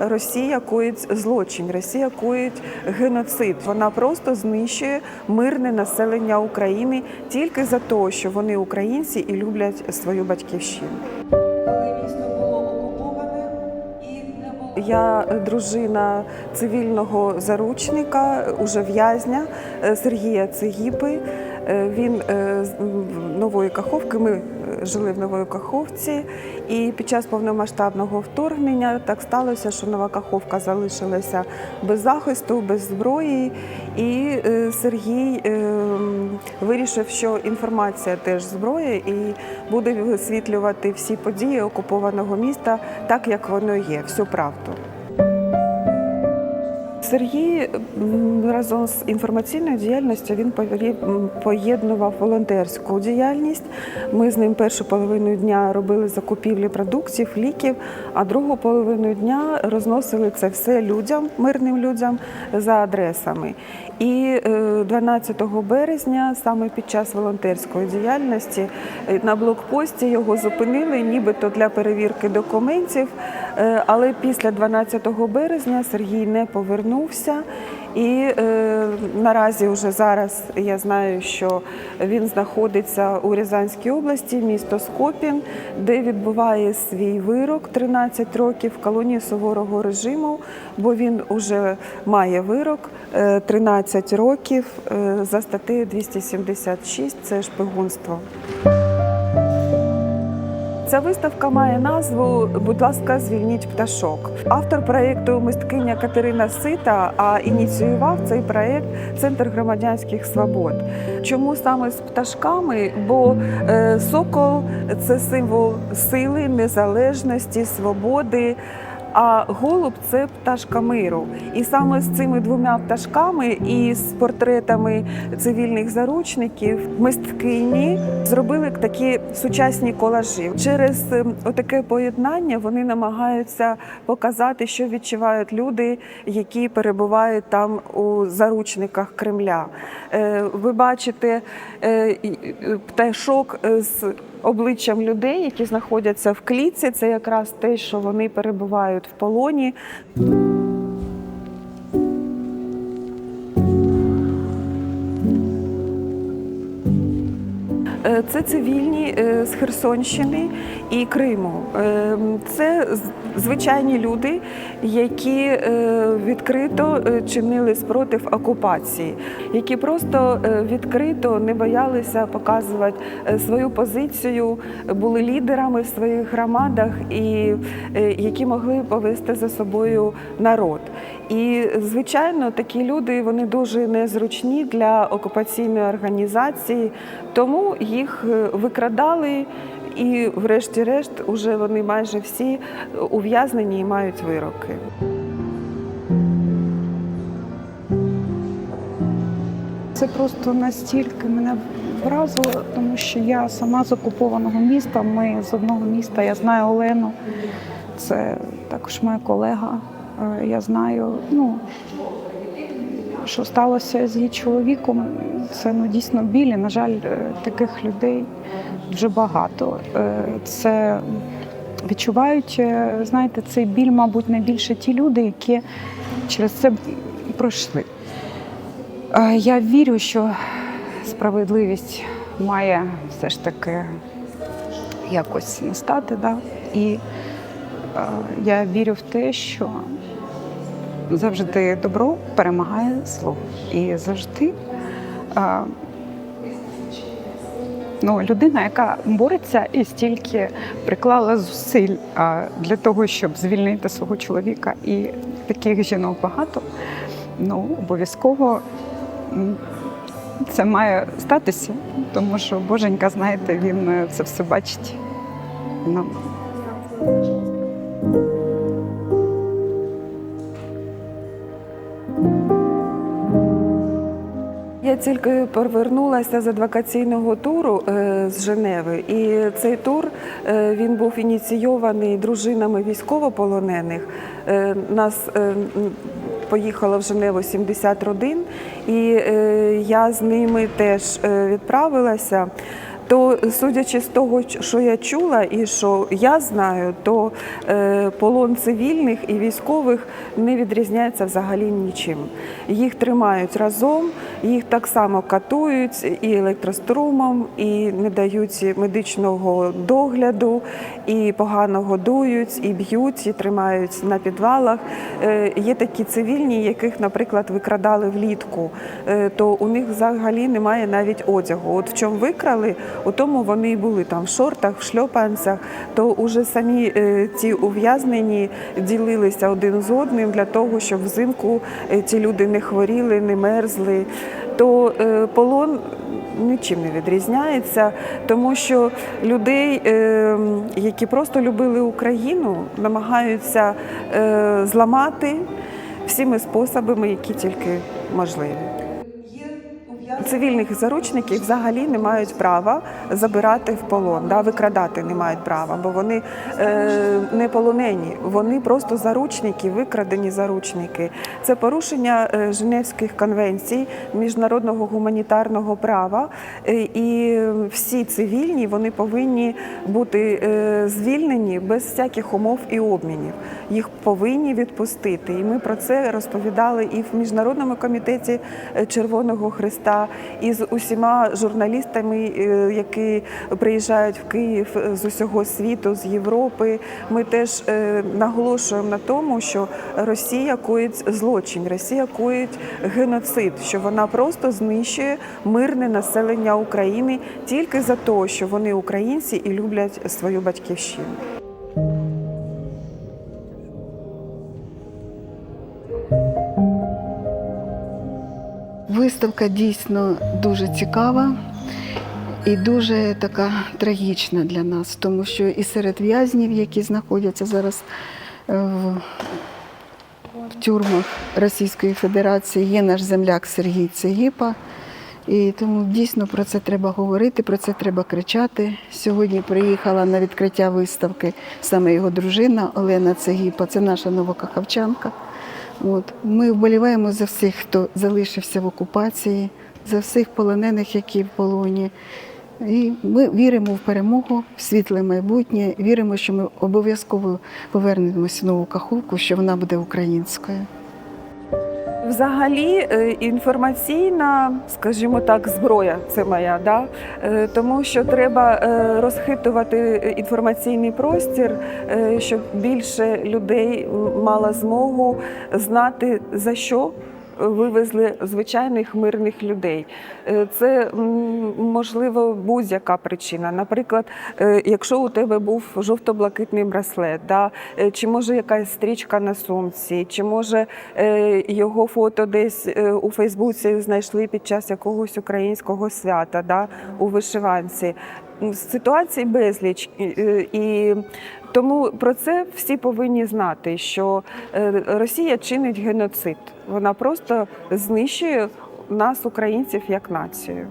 Росія коїть злочин, Росія коїть геноцид. Вона просто знищує мирне населення України тільки за те, що вони українці і люблять свою батьківщину. Я дружина цивільного заручника, уже в'язня е, Сергія Цегіпи. Е, Він е, з нової Каховки. Ми жили в Нової Каховці, і під час повномасштабного вторгнення так сталося, що Нова Каховка залишилася без захисту, без зброї. І е, Сергій е, вирішив, що інформація теж зброя, і буде висвітлювати всі події окупованого міста так, як воно є, всю правду. Сергій разом з інформаційною діяльністю він поєднував волонтерську діяльність. Ми з ним першу половину дня робили закупівлі продуктів, ліків, а другу половину дня розносили це все людям, мирним людям за адресами. І е, 12 березня, саме під час волонтерської діяльності, е, на блокпості його зупинили, нібито для перевірки документів. Е, Але після 12 березня Сергій не повернувся. І е, наразі вже зараз я знаю, що він знаходиться у Рязанській області, місто Скопін, де відбуває свій вирок 13 років в колонії суворого режиму, бо він вже має вирок е, 13 років е, за статтею 276 – це шпигунство. Ця виставка має назву Будь ласка, звільніть пташок. Автор проєкту мисткиня Катерина Сита, а ініціював цей проєкт Центр громадянських свобод. Чому саме з пташками? Бо е, сокол це символ сили, незалежності, свободи. А голуб це пташка миру. І саме з цими двома пташками і з портретами цивільних заручників мисткині зробили такі сучасні колажі. Через е, отаке поєднання вони намагаються показати, що відчувають люди, які перебувають там у заручниках Кремля. Е, Ви бачите е, пташок е, з обличчям людей, які знаходяться в клітці. Це якраз те, що вони перебувають в полоні. Е, Це цивільні е, з Херсонщини і Криму. Е, Це звичайні люди, які е, відкрито е, чинили спротив окупації, які просто е, відкрито не боялися показувати свою позицію, були лідерами в своїх громадах і які могли повести за собою народ. І звичайно, такі люди вони дуже незручні для окупаційної організації, тому їх викрадали. І, врешті-решт, уже вони майже всі ув'язнені і мають вироки. Це просто настільки мене вразило, тому що я сама з окупованого міста. Ми з одного міста. Я знаю Олену, це також моя колега. Е, Я знаю, ну що сталося з її чоловіком. Це ну дійсно білі. На жаль, е, таких людей дуже багато. Е, Це відчувають, е, знаєте, цей біль, мабуть, найбільше ті люди, які через це пройшли. Я вірю, що справедливість має все ж таки якось настати. Да? І я вірю в те, що завжди добро перемагає зло. І завжди е, ну, людина, яка бореться і стільки приклала зусиль е, для того, щоб звільнити свого чоловіка, і таких жінок багато, ну, обов'язково це має статися, тому що Боженька, знаєте, він е, це все бачить. Ну, Я тільки повернулася з адвокаційного туру е, з Женеви, і цей тур е, він був ініційований дружинами військовополонених. Е, Нас поїхало в Женеву 70 родин, і я з ними теж відправилася. То судячи з того, що я чула і що я знаю, то е, полон цивільних і військових не відрізняється взагалі нічим. Їх тримають разом, їх так само катують і електрострумом, і не дають медичного догляду, і погано годують, і б'ють, і тримають на підвалах. Е, Є такі цивільні, яких, наприклад, викрадали влітку, е, то у них взагалі немає навіть одягу. От в чому викрали, у тому вони і були там в шортах, в шльопанцях. То уже самі е, ці ув'язнені ділилися один з одним для того, щоб взимку е, ці люди не хворіли, не мерзли. То е, полон нічим не відрізняється, тому що людей, які просто любили Україну, намагаються зламати всіми способами, які тільки можливі. Цивільних заручників взагалі не мають права забирати в полон, да, викрадати не мають права, бо вони е, не полонені, вони просто заручники, викрадені заручники. Це порушення е, Женевських конвенцій, міжнародного гуманітарного права. Е, і всі цивільні вони повинні бути е, звільнені без всяких умов і обмінів. Їх повинні відпустити. І ми про це розповідали і в міжнародному комітеті Червоного Христа, і з усіма журналістами, е, які приїжджають в Київ з усього світу, з Європи. Ми теж е, наголошуємо на тому, що Росія коїть злочин, Росія коїть геноцид, що вона просто знищує мирне населення України тільки за те, що вони українці і люблять свою батьківщину. Виставка дійсно дуже цікава і дуже така трагічна для нас, тому що і серед в'язнів, які знаходяться зараз е, в, тюрмах Російської Федерації, є наш земляк Сергій Цегіпа. І тому дійсно про це треба говорити, про це треба кричати. Сьогодні приїхала на відкриття виставки саме його дружина Олена Цегіпа, це наша новокахавчанка. От. Ми вболіваємо за всіх, хто залишився в окупації, за всіх полонених, які в полоні. І ми віримо в перемогу, в світле майбутнє, віримо, що ми обов'язково повернемося в нову каховку, що вона буде українською. Взагалі е, інформаційна, скажімо так, зброя це моя, да? Е, тому що треба е, розхитувати інформаційний простір, щоб більше людей мало змогу знати за що. Вивезли звичайних мирних людей. Е, Це можливо будь-яка причина. Наприклад, е, якщо у тебе був жовто-блакитний браслет, да? е, чи може якась стрічка на сумці, чи може його фото десь у Фейсбуці знайшли під час якогось українського свята, да? у вишиванці. Ситуацій безліч. І тому про це всі повинні знати, що е, Росія чинить геноцид. Вона просто знищує нас, українців, як націю.